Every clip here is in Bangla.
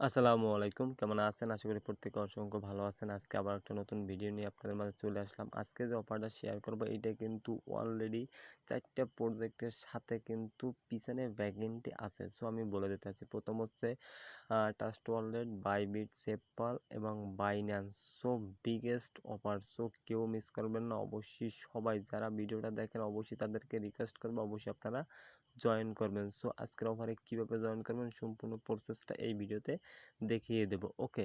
আসসালামু আলাইকুম। কেমন আছেন? আশা করি প্রত্যেকে অসংখ্য ভালো আছেন। আজকে আবার একটা নতুন ভিডিও নিয়ে আপনাদের মাঝে চলে আসলাম। আজকে যে অফারটা শেয়ার করব এটা কিন্তু অলরেডি চারটা প্রজেক্টের সাথে কিন্তু পিছনে ভ্যাকেন্টি আছে। সো আমি বলে দিতে আছি প্রথম হচ্ছে টাস্ট ওয়ালেট বাইবিট সেপাল এবং Binance so biggest offer so কেউ মিস করবেন না। অবশ্যই সবাই যারা ভিডিওটা দেখেন, অবশ্যই তাদেরকে রিকোয়েস্ট করব। অবশ্যই আপনারা জয়েন করবেন। সো আজকের অফারে কীভাবে জয়েন করবেন, সম্পূর্ণ প্রসেসটা এই ভিডিওতে দেখিয়ে দেব। ওকে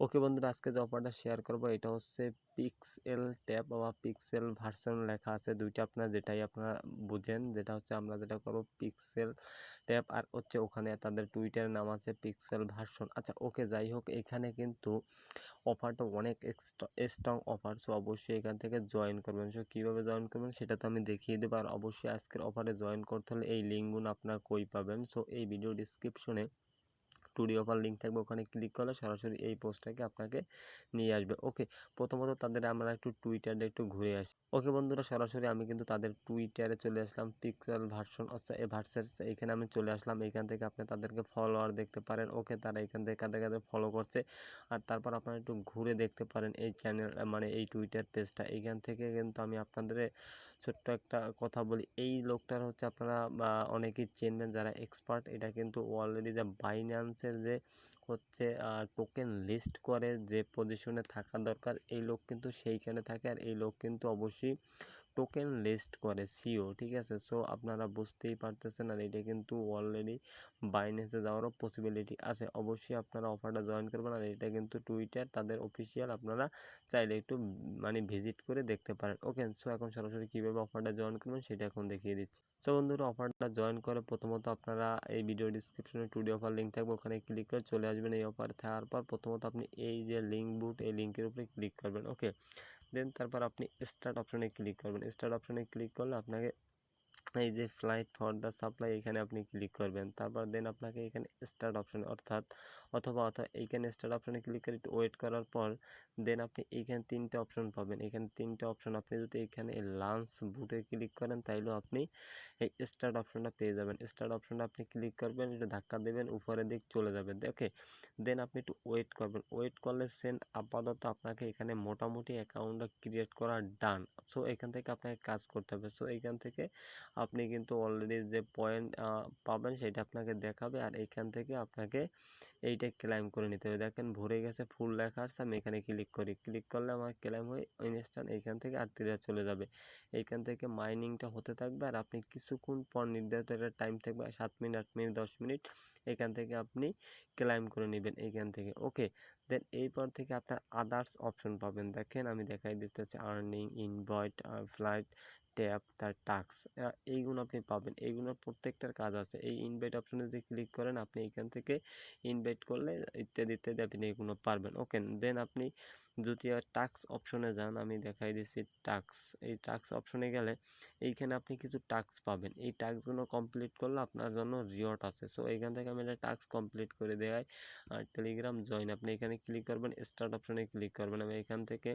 ওকে বন্ধুরা আজকে যে অফারটা শেয়ার করব, এটা হচ্ছে পিক্সেল ট্যাব বা পিক্সেল ভার্সন লেখা আছে। দুইটা আপনার যেটাই আপনারা বুঝেন, যেটা হচ্ছে আমরা যেটা করব পিক্সেল ট্যাব আর হচ্ছে ওখানে তাদের টুইটারের নাম আছে পিক্সেল ভার্সন আচ্ছা ওকে যাই হোক, এখানে কিন্তু অফারটা অনেক স্ট্রং অফার সো অবশ্যই এখান থেকে জয়েন করবেন। সো কীভাবে জয়েন করবেন সেটা তো আমি দেখিয়ে দেবো। আর অবশ্যই আজকের অফারে জয়েন করতে হলে এই লিঙ্কগুলো আপনারা কই পাবেন? সো এই ভিডিও ডিসক্রিপশনে টুডি অফার লিঙ্ক থাকবে, ওখানে ক্লিক করলে সরাসরি এই পোস্টটাকে আপনাকে নিয়ে আসবে। ওকে প্রথমত তাদের আমরা একটু টুইটারে একটু ঘুরে আসি। ওকে বন্ধুরা, সরাসরি আমি কিন্তু তাদের টুইটারে চলে আসলাম পিক্সেল ভার্সন এই ভার্সেস এখানে আমি চলে আসলাম। এখান থেকে আপনি তাদেরকে ফলোয়ার দেখতে পারেন। ওকে তারা এখান থেকে কাদের কাদের ফলো করছে। আর তারপর আপনারা একটু ঘুরে দেখতে পারেন এই চ্যানেল মানে এই টুইটার পেজটা এইখান থেকে কিন্তু আমি আপনাদের ছোট্ট একটা কথা বলি। এই লোকটার হচ্ছে আপনারা অনেকেই চেনবেন যারা এক্সপার্ট এটা কিন্তু অলরেডি যা বাইন্যান্সের যে হচ্ছে টোকেন লিস্ট করে যে পজিশনে থাকা দরকার, এই লোক কিন্তু সেইখানে থাকে। আর এই লোক কিন্তু অবশ্যই টোকেন লিস্ট করে সিও ঠিক আছে? সো আপনারা বুঝতেই পারতেছেন আর এটা কিন্তু অলরেডি বাইন্যান্সে যাওয়ারও পসিবিলিটি আছে। অবশ্যই আপনারা অফারটা জয়েন করবেন আর এটা কিন্তু টুইটার তাদের অফিসিয়াল আপনারা চাইলে একটু মানে ভিজিট করে দেখতে পারেন। ওকে সো এখন সরাসরি কীভাবে অফারটা জয়েন করবেন সেটা এখন দেখিয়ে দিচ্ছি। সো বন্ধুরা অফারটা জয়েন করে প্রথমত আপনারা এই ভিডিও ডিসক্রিপশনে টুডি অফার লিঙ্ক থাকবে, ওখানে ক্লিক করে চলে আসবেন এই অফার থাকার পর প্রথমত আপনি এই যে লিঙ্ক বুট এই লিঙ্কের উপরে ক্লিক করবেন। ওকে দেন তারপর আপনি স্টার্ট অপশনে ক্লিক করবেন। স্টার্ট অপশনে ক্লিক করলে আপনাকে এই যে ফ্লাইট ফর দ্য সাপ্লাই এখানে আপনি ক্লিক করবেন। তারপর দেন আপনাকে এখানে স্টার্ট অপশন অর্থাৎ অথবা অথবা এইখানে স্টার্ট অপশনে ক্লিক করে একটু ওয়েট করার পর দেন আপনি এইখানে তিনটে অপশন পাবেন। এখানে তিনটে অপশন আপনি যদি এখানে লাঞ্চ বুটে ক্লিক করেন তাইলেও আপনি এই স্টার্ট অপশনটা পেয়ে যাবেন। স্টার্ট অপশনটা আপনি ক্লিক করবেন, একটু ধাক্কা দেবেন উপরের দিক চলে যাবে। ওকে দেন আপনি একটু ওয়েট করবেন। ওয়েট করলে সেন আপাতত আপনাকে এখানে মোটামুটি অ্যাকাউন্টটা ক্রিয়েট করা ডান সো এখান থেকে আপনাকে কাজ করতে হবে। সো এখান থেকে আপনি কিন্তু অলরেডি যে পয়েন্ট পাবেন, সেটা আপনাকে দেখাবে আর এইখান থেকে আপনাকে এইটা ক্লাইম করে নিতে হবে। দেখেন, ভরে গেছে ফুল লেখা আসছে আমি এখানে ক্লিক করি। ক্লিক করলে আমার ক্লেম হয়ে ইনস্ট্যান্ট এইখান থেকে আটত্রিশ চলে যাবে। এইখান থেকে মাইনিংটা হতে থাকবে আর আপনি কিছুক্ষণ পর নির্ধারিত একটা টাইম থাকবে সাত মিনিট, আট মিনিট, দশ মিনিট। এখান থেকে আপনি ক্লাইম করে নেবেন এইখান থেকে। ওকে দেন এরপর থেকে আপনার আদার্স অপশন পাবেন। দেখেন আমি দেখাই দিতেছি আর্নিং ইনভয়েট ফ্লাইট ট্যাপ তার টাক্স এইগুলো আপনি পাবেন। এইগুলো প্রত্যেকটার কাজ আছে। এই ইনভাইট অপশানে যদি ক্লিক করেন, আপনি এখান থেকে ইনভাইট করলে ইত্যাদি ইত্যাদি আপনি এগুলো পারবেন। ওকে দেন আপনি যদি টাক্স অপশনে যান, আমি দেখাই দিচ্ছি টাক্স এই টাক্স অপশনে গেলে এইখানে আপনি কিছু টাক্স পাবেন। এই টাক্সগুলো কমপ্লিট করলে আপনার জন্য রিওয়ার্ড আছে। সো এইখান থেকে আমি এটা টাক্স কমপ্লিট করে দেওয়াই আর টেলিগ্রাম জয়েন আপনি এখানে ক্লিক করবেন স্টার্ট অপশনে ক্লিক করবেন। আমি এখান থেকে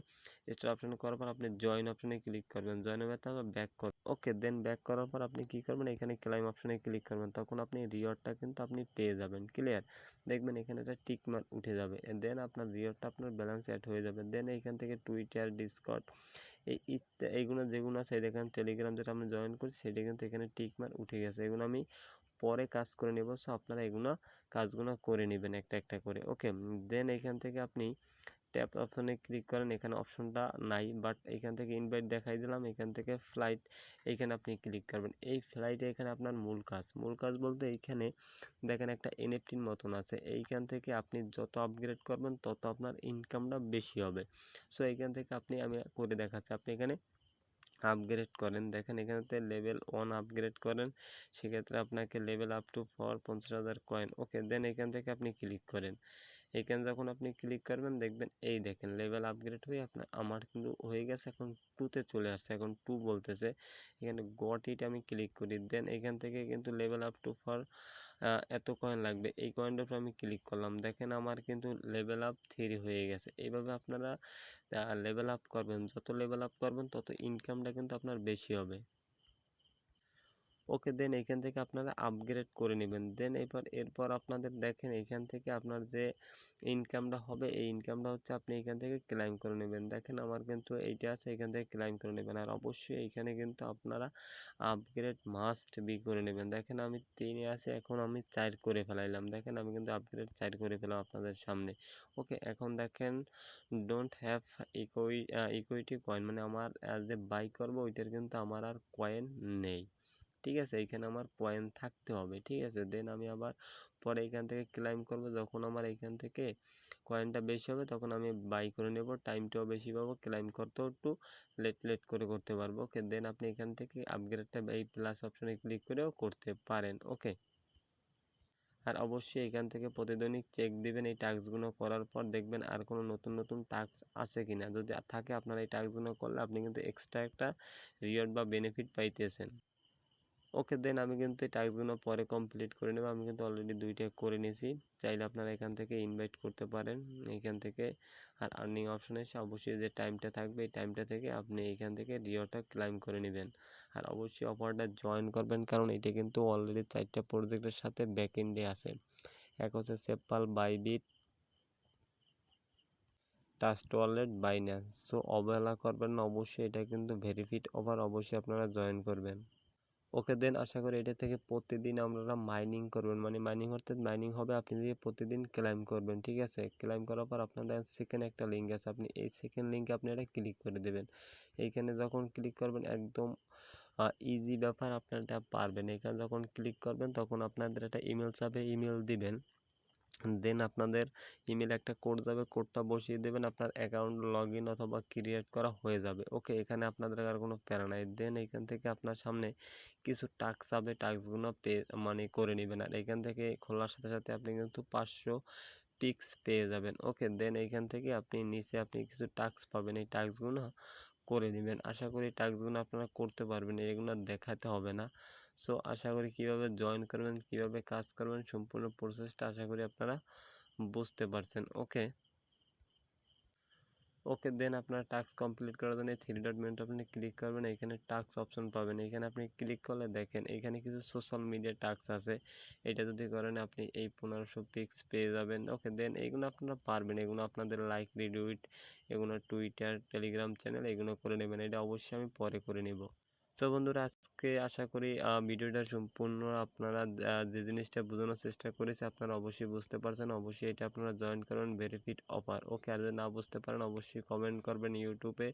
স্টার্ট অপশনে করার পর আপনি জয়েন অপশনে ক্লিক করবেন। জয়েন হবে তারপর ব্যাক কর ওকে দেন ব্যাক করার পর আপনি কী করবেন? এখানে ক্লাইম অপশনে ক্লিক করবেন। তখন আপনি রিওয়ার্ডটা কিন্তু আপনি পেয়ে যাবেন। ক্লিয়ার দেখবেন এখানে একটা টিক মার্ক উঠে যাবে। দেন আপনার রিওয়ার্ডটা আপনার ব্যালেন্স অ্যাড হয়ে যাবে। দেন এইখান থেকে টুইটার ডিসকট এই এইগুলো যেগুলো আছে দেখেন টেলিগ্রাম যেটা আমি জয়েন করছি, সেটা কিন্তু এখানে টিক মার্ক উঠে গেছে। এগুলো আমি পরে কাজ করে নেব। সো আপনারা এগুলো কাজগুলো করে নেবেন একটা একটা করে। ওকে দেন এখান থেকে আপনি ট্যাপ অপশনে ক্লিক করেন, এখানে অপশনটা নাই বাট এখান থেকে ইনভাইট দেখাই দিলাম, এখান থেকে ফ্লাইট এইখানে আপনি ক্লিক করবেন। এই ফ্লাইটে এখানে আপনার মূল কাজ মূল কাজ বলতে এইখানে দেখেন একটা এনএফটির মতন আছে, এইখান থেকে আপনি যত আপগ্রেড করবেন, তত আপনার ইনকামটা বেশি হবে। সো এইখান থেকে আপনি, আমি করে দেখাচ্ছি, আপনি এখানে আপগ্রেড করেন, দেখেন এখানেতে লেভেল ওয়ান আপগ্রেড করেন, সেক্ষেত্রে আপনাকে লেভেল আপ টু ফর পঞ্চাশ হাজার কয়েন ওকে দেন এখান থেকে আপনি ক্লিক করেন। এখানে যখন আপনি ক্লিক করবেন, দেখবেন এই দেখেন লেভেল আপগ্রেড হয়ে আপনার, আমার কিন্তু হয়ে গেছে এখন টুতে চলে আসছে, এখন টু বলতেছে। এখানে গট ইট আমি ক্লিক করি দেন এখান থেকে কিন্তু লেভেল আপ টু ফর এত কয়েন লাগবে। এই কয়েনটার উপর আমি ক্লিক করলাম। দেখেন আমার কিন্তু লেভেল আপ থ্রি হয়ে গেছে। এইভাবে আপনারা লেভেল আপ করবেন। যত লেভেল আপ করবেন, তত ইনকামটা কিন্তু আপনার বেশি হবে। ওকে দেন এখান থেকে আপনারা আপগ্রেড করে নেবেন। দেন এরপর এরপর আপনাদের দেখেন এখান থেকে আপনার যে ইনকামটা হবে, এই ইনকামটা হচ্ছে আপনি এখান থেকে ক্লাইম করে নেবেন। দেখেন আমার কিন্তু এইটা আছে, এখান থেকে ক্লাইম করে নেবেন। আর অবশ্যই এইখানে কিন্তু আপনারা আপগ্রেড মাস্ট বি করে নেবেন। দেখেন আমি তিনে আছে, এখন আমি চার করে ফেলাইলাম। দেখেন আমি কিন্তু আপগ্রেড চার করে ফেলাম আপনাদের সামনে। ওকে, এখন দেখেন ডোন্ট হ্যাভ ইকুই ইকুইটি কয়েন মানে আমার অ্যাজ এ বাই করব, ওইটার কিন্তু আমার আর কয়েন নেই। ঠিক আছে, এইখানে আমার পয়েন্ট থাকতে হবে, ঠিক আছে? দেন আমি আবার পরে এখান থেকে ক্লাইম করব, যখন আমার এইখান থেকে কয়েনটা বেশি হবে, তখন আমি বাই করে নেব টাইমটাও বেশি পাবো ক্লাইম করতেও একটু লেট লেট করে করতে পারব ওকে দেন আপনি এখান থেকে আপগ্রেডটা এই প্লাস অপশনে ক্লিক করেও করতে পারেন ওকে আর অবশ্যই এখান থেকে প্রতিদিনই চেক দিবেন এই টাস্কগুলো করার পর, দেখবেন আর কোনো নতুন নতুন টাস্ক আছে কি না যদি থাকে আপনার এই টাস্কগুলো করলে আপনি কিন্তু এক্সট্রা একটা রিওয়ার্ড বা বেনিফিট পাইতেছেন। ওকে দেন আমি কিন্তু এই টাস্কগুলো পরে কমপ্লিট করে নেব। আমি কিন্তু অলরেডি দুইটা করে নিয়েছি। চাইলে আপনারা এখান থেকে ইনভাইট করতে পারেন। এখান থেকে আর আর্নিং অপশনে এসে অবশ্যই যে টাইমটা থাকবে, এই টাইমটা থেকে আপনি এখান থেকে রিওটা ক্লাইম করে নেবেন। আর অবশ্যই অফারটা জয়েন করবেন কারণ এটা কিন্তু অলরেডি চারটা প্রজেক্টের সাথে ব্যাক এন্ডে আছে। এক হচ্ছে SafePal Bybit trust wallet Binance so অবহেলা করবেন না। অবশ্যই এটা কিন্তু ভেরিফিড অফার অবশ্যই আপনারা জয়েন করবেন। ওকে দেন আশা করি এটা থেকে প্রতিদিন আপনারা মাইনিং করবেন। মানে মাইনিং অর্থাৎ মাইনিং হবে আপনি দিয়ে প্রতিদিন ক্লাইম করবেন, ঠিক আছে? ক্লাইম করার পর আপনাদের সেকেন্ড একটা লিঙ্ক আছে। আপনি এই সেকেন্ড লিঙ্কে আপনি এটা ক্লিক করে দেবেন। এইখানে যখন ক্লিক করবেন একদম ইজি ব্যাপার আপনারা এটা পারবেন। এখানে যখন ক্লিক করবেন তখন আপনাদের একটা ইমেল চাপে ইমেল দিবেন। দেন আপনাদের ইমেল একটা কোড যাবে কোডটা বসিয়ে দেবেন, আপনার অ্যাকাউন্ট লগ ইন অথবা ক্রিয়েট করা হয়ে যাবে। ওকে এখানে আপনাদের আর কোনো প্যারা নাই। দেন এখান থেকে আপনার সামনে কিছু টাস্ক যাবে টাস্কগুলো পে মানে করে নেবেন। আর এখান থেকে খোলার সাথে সাথে আপনি কিন্তু পাঁচশো পিক্স পেয়ে যাবেন। ওকে দেন এইখান থেকে আপনি নিচে আপনি কিছু টাস্ক পাবেন। এই টাস্কগুলো করে নেবেন। আশা করি টাস্কগুলো আপনারা করতে পারবেন। এগুলো দেখাতে হবে না। সো আশা করি কীভাবে জয়েন করবেন, কীভাবে কাজ করবেন, সম্পূর্ণ প্রসেসটা আশা করি আপনারা বুঝতে পারছেন ওকে ওকে দেন আপনার টাস্ক কমপ্লিট করার জন্য থ্রি ডট মেনুতে আপনি ক্লিক করবেন, এখানে টাস্ক অপশন পাবেন। এখানে আপনি ক্লিক করলে দেখেন, এখানে কিছু সোশ্যাল মিডিয়া টাস্ক আছে। এটা যদি করেন, আপনি এই পনেরোশো পিক্স পেয়ে যাবেন ওকে দেন এগুলো আপনারা পারবেন, এগুলো আপনাদের লাইক রিডুইট এগুলো টুইটার টেলিগ্রাম চ্যানেল এগুলো করে নেবেন। এটা অবশ্যই আমি পরে করে নেব। তো বন্ধুরা, আজকে আশা করি ভিডিওটা সম্পূর্ণ আপনারা যে জিনিসটা বোঝানোর চেষ্টা করেছি আপনারা অবশ্যই বুঝতে পারছেন। অবশ্যই এটা আপনারা জয়েন করবেন বেনিফিট অফার ওকে আর যদি না বুঝতে পারেন, অবশ্যই কমেন্ট করবেন ইউটিউবে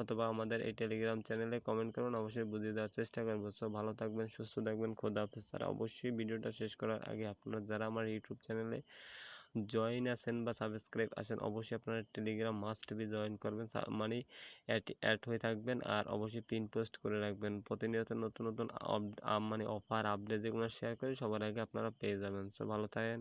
অথবা আমাদের এই টেলিগ্রাম চ্যানেলে কমেন্ট করবেন অবশ্যই বুঝিয়ে দেওয়ার চেষ্টা করব। সো ভালো থাকবেন, সুস্থ থাকবেন, খোদা হাফেজ। আর অবশ্যই ভিডিওটা শেষ করার আগে আপনারা যারা আমার ইউটিউব চ্যানেলে জয়েন আছেন বা সাবস্ক্রাইব আছেন, অবশ্যই আপনারা টেলিগ্রাম মাস্ট বি জয়েন করবেন। মানে অ্যাড হয়ে থাকবেন আর অবশ্যই পিন পোস্ট করে রাখবেন। প্রতিনিয়ত নতুন নতুন মানে অফার আপডেট যেগুলো শেয়ার করি, সবার আগে আপনারা পেয়ে যাবেন। সো ভালো থাকেন।